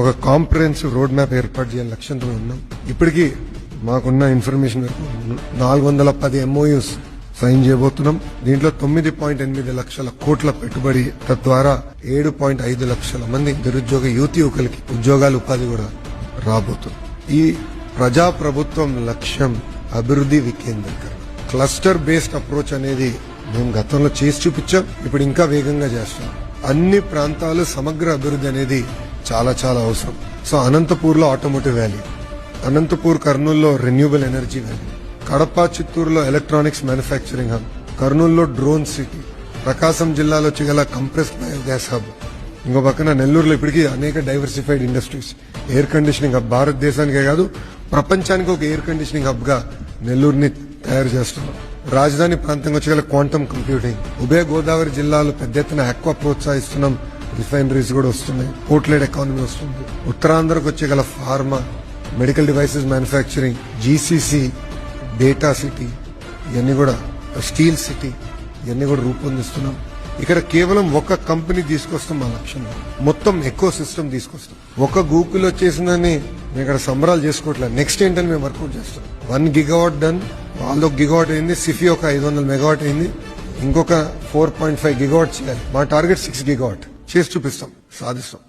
ఒక comprehensive road map ఏర్పాటు చేయాలని లక్ష్యంతో ఉన్నాం. ఇప్పటికీ మాకున్న ఇన్ఫర్మేషన్ వరకు నాలుగు వందల పది ఎంఓయూస్ సైన్ చేయబోతున్నాం. దీంట్లో తొమ్మిది పాయింట్ ఎనిమిది లక్షల కోట్ల పెట్టుబడి తద్వారా ఏడు పాయింట్ ఐదు లక్షల మంది నిరుద్యోగ యువతి యువకులకి ఉద్యోగాలు ఉపాధి కూడా రాబోతుంది. ఈ ప్రజా ప్రభుత్వం లక్ష్యం అభివృద్ధి వికేంద్రీకరణ. క్లస్టర్ బేస్డ్ అప్రోచ్ అనేది మేము గతంలో చేసి చూపించాం. ఇప్పుడు ఇంకా వేగంగా చేస్తాం అన్ని ప్రాంతాలు సమగ్ర అభివృద్ధి అనేది చాలా చాలా అవసరం. సో అనంతపూర్లో ఆటోమోటివ్ వ్యాలీ అనంతపూర్ కర్నూల్లో రెన్యూబుల్ ఎనర్జీ వ్యాలీ కడప చిత్తూరులో ఎలక్ట్రానిక్స్ మ్యానుఫ్యాక్చరింగ్ హబ్ కర్నూలులో డ్రోన్ సిటీ ప్రకాశం జిల్లాలో చేయగల కంప్రెస్ బయోగ్యాస్ హబ్ ఇంకో పక్కన నెల్లూరులో ఇప్పటికీ అనేక diversified industries air conditioning hub భారతదేశానికే కాదు ప్రపంచానికి ఒక ఎయిర్ కండిషనింగ్ హబ్గా నెల్లూరుని తయారు చేస్తున్నాం రాజధాని ప్రాంతంగా వచ్చేగల క్వాంటమ్ కంప్యూటింగ్ ఉభయ గోదావరి జిల్లాలో పెద్ద ఎత్తున ఎక్కువ ప్రోత్సహిస్తున్నాం. రిఫైనరీస్ కూడా వస్తున్నాయి. పోర్ట్లెడ్ ఎకానమీ వస్తుంది. ఉత్తరాంధ్రకు వచ్చేగల pharma medical devices manufacturing GCC data city ఇవన్నీ కూడా స్టీల్ సిటీ ఇవన్నీ కూడా రూపొందిస్తున్నాం. ఇక్కడ కేవలం ఒక కంపెనీ తీసుకొస్తాం మా లక్ష్యం. మొత్తం ఎక్కువ సిస్టమ్ తీసుకొస్తాం. ఒక గూగుల్ వచ్చేసిందని మేము ఇక్కడ సంబరాలు చేసుకోవట్లేదు నెక్స్ట్ ఏంటని మేము వర్కౌట్ చేస్తాం. One gigawatt done. వాళ్ళలో గిగావాట్ అయింది సిఫీ ఒక ఐదు వందల మెగావాట్ అయింది. ఇంకొక ఫోర్ పాయింట్ ఫైవ్ గిగావాట్ చేయాలి. మా టార్గెట్ సిక్స్ గిగావాట్. చేసి చూపిస్తాం సాధిస్తాం.